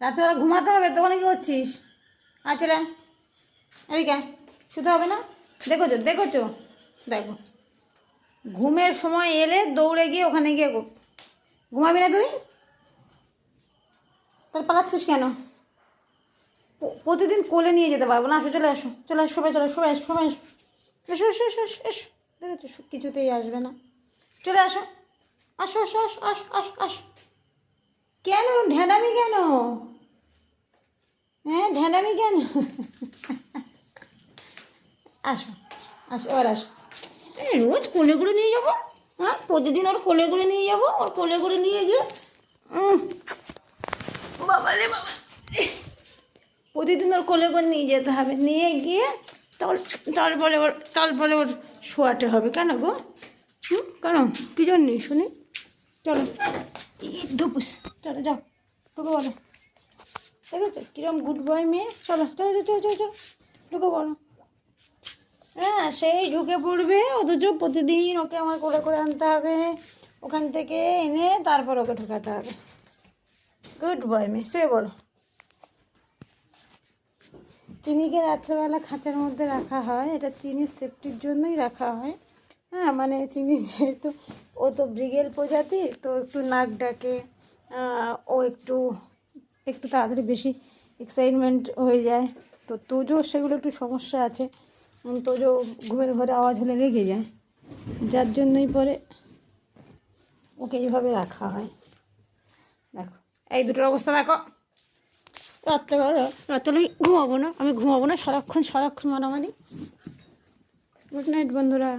রাত্রেবেলা ঘুমাতে হবে, তখন কি করছিস? আচ্ছা। এদিকে শুতে হবে না? দেখো চো দেখো। ঘুমের সময় এলে দৌড়ে গিয়ে ওখানে গিয়ে ঘুমাবি না তুই? তাহলে পালাচ্ছিস কেন? প্রতিদিন কোলে নিয়ে যেতে পারব না। আসো, চলে আসো চলে আসো, সবাই, চলে সবাই সবাই এসো এসো এসো এসো এসো। দেখেছ কিছুতেই আসবে না। চলে আসো। আসো আসো আসো আসো আসো আসো। ঢ্যাঁড়ামি কেন? হ্যাঁ ঢ্যাঁড়ামি কেন? আসো আসো, এবার আসো। রোজ কোলে করে নিয়ে যাব? হ্যাঁ প্রতিদিন ওর কোলে করে নিয়ে যাব, ওর কোলে করে নিয়ে গিয়ে বাবা রে বাবা। প্রতিদিন ওর কোলে করে নিয়ে যেতে হবে, নিয়ে গিয়ে তার তারপরে ওর তারপরে ওর শোয়াতে হবে। কেন গো? কেন? কী জন্যে শুনি? চলো ধুপুস চলো যাও। ঢুকে বলো ঠিক আছে কিরম গুড বয় মেয়ে? চলো চলো চলো চলো চলো, ঢুকে বলো হ্যাঁ সেই ঢুকে পড়বে। অথচ প্রতিদিন ওকে আমার করে করে আনতে হবে। ওখান থেকে এনে তারপর ওকে ঢোকাতে হবে। গুড বয় মেয়ে, শুয়ে বলো চিনিকে রাত্রেবেলা খাঁচার মধ্যে রাখা হয়। এটা চিনির সেফটির জন্যই রাখা হয়। হ্যাঁ মানে চিনি যেহেতু, ও তো ব্রিগেল প্রজাতি, তো একটু নাক ডাকে ও একটু একটু তাড়াতাড়ি বেশি এক্সাইটমেন্ট হয়ে যায়। তো তোজো, সেগুলো একটু সমস্যা আছে। তোজো ঘুমের ঘরে আওয়াজ হলে রেগে যায়। যার জন্যই পরে ওকে এইভাবে রাখা হয়। দেখো, এই দুটোর অবস্থা দেখো। রাত্রেবেলা রাত্রে ঘুমাবো না, আমি ঘুমাবো না, সারাক্ষণ সারাক্ষণ মারামারি। গুড নাইট বন্ধুরা।